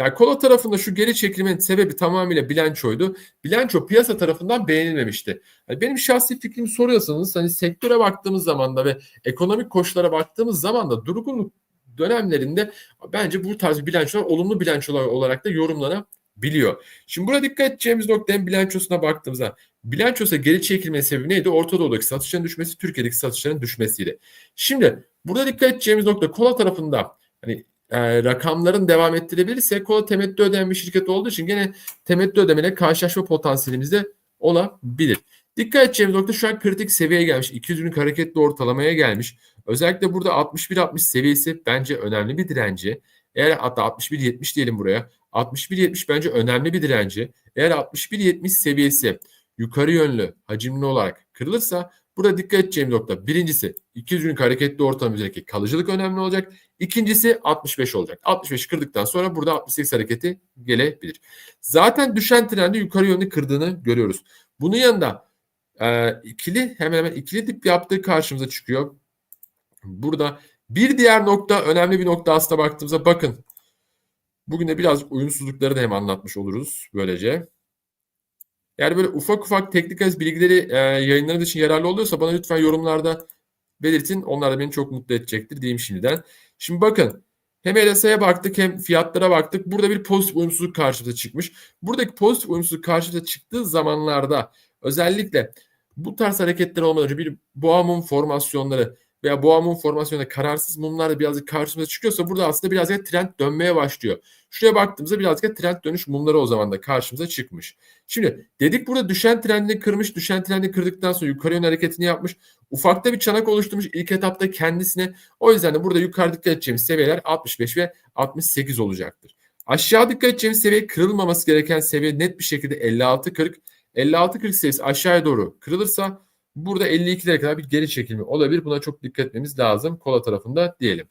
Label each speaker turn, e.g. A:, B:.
A: Yani kola tarafında şu geri çekilmenin sebebi tamamıyla bilançoydu. Bilanço piyasa tarafından beğenilmemişti. Yani benim şahsi fikrimi soruyorsanız hani sektöre baktığımız zaman da ve ekonomik koşullara baktığımız zaman da durgunluk dönemlerinde bence bu tarz bilançolar olumlu bilançolar olarak da yorumlanabiliyor. Şimdi burada dikkat edeceğimiz nokta hem bilançosuna baktığımızda bilançosa geri çekilme sebebi neydi? Orta Doğu'daki satışların düşmesi, Türkiye'deki satışların düşmesiydi. Şimdi burada dikkat edeceğimiz nokta kola tarafında hani e, rakamların devam ettirebilirse kola temettü ödeyen bir şirket olduğu için gene temettü ödemeyle karşılaşma potansiyelimiz de olabilir. Dikkat edeceğimiz nokta şu an kritik seviyeye gelmiş. 200 günlük hareketli ortalamaya gelmiş. Özellikle burada 61-60 seviyesi bence önemli bir direnci. Eğer hatta 61-70 diyelim buraya. 61-70 bence önemli bir direnci. Eğer 61-70 seviyesi yukarı yönlü hacimli olarak kırılırsa burada dikkat edeceğim nokta birincisi 200 günlük hareketli ortam üzerindeki kalıcılık önemli olacak. İkincisi 65 olacak. 65 kırdıktan sonra burada 68 hareketi gelebilir. Zaten düşen trendi yukarı yönlü kırdığını görüyoruz. Bunun yanında e, ikili hemen hemen ikili dip yaptığı karşımıza çıkıyor. Burada bir diğer nokta önemli bir nokta aslında baktığımızda bakın. Bugün de biraz uyumsuzlukları da hem anlatmış oluruz böylece. Yani böyle ufak ufak teknik bilgileri e, yayınlarınız için yararlı oluyorsa bana lütfen yorumlarda belirtin. Onlar da beni çok mutlu edecektir diyeyim şimdiden. Şimdi bakın hem RSI'ye baktık hem fiyatlara baktık. Burada bir pozitif uyumsuzluk karşımıza çıkmış. Buradaki pozitif uyumsuzluk karşımıza çıktığı zamanlarda özellikle bu tarz hareketler olmadan önce bir boğa mum formasyonları veya boğa formasyonunda kararsız mumlar da birazcık karşımıza çıkıyorsa burada aslında birazcık trend dönmeye başlıyor. Şuraya baktığımızda birazcık trend dönüş mumları o zaman da karşımıza çıkmış. Şimdi dedik burada düşen trendini kırmış. Düşen trendi kırdıktan sonra yukarı yön hareketini yapmış. Ufakta bir çanak oluşturmuş ilk etapta kendisine. O yüzden de burada yukarı dikkat edeceğimiz seviyeler 65 ve 68 olacaktır. Aşağı dikkat edeceğimiz seviye kırılmaması gereken seviye net bir şekilde 56-40. 56-40 seviyesi aşağıya doğru kırılırsa burada 52'lere kadar bir geri çekilme olabilir. Buna çok dikkat etmemiz lazım kola tarafında diyelim.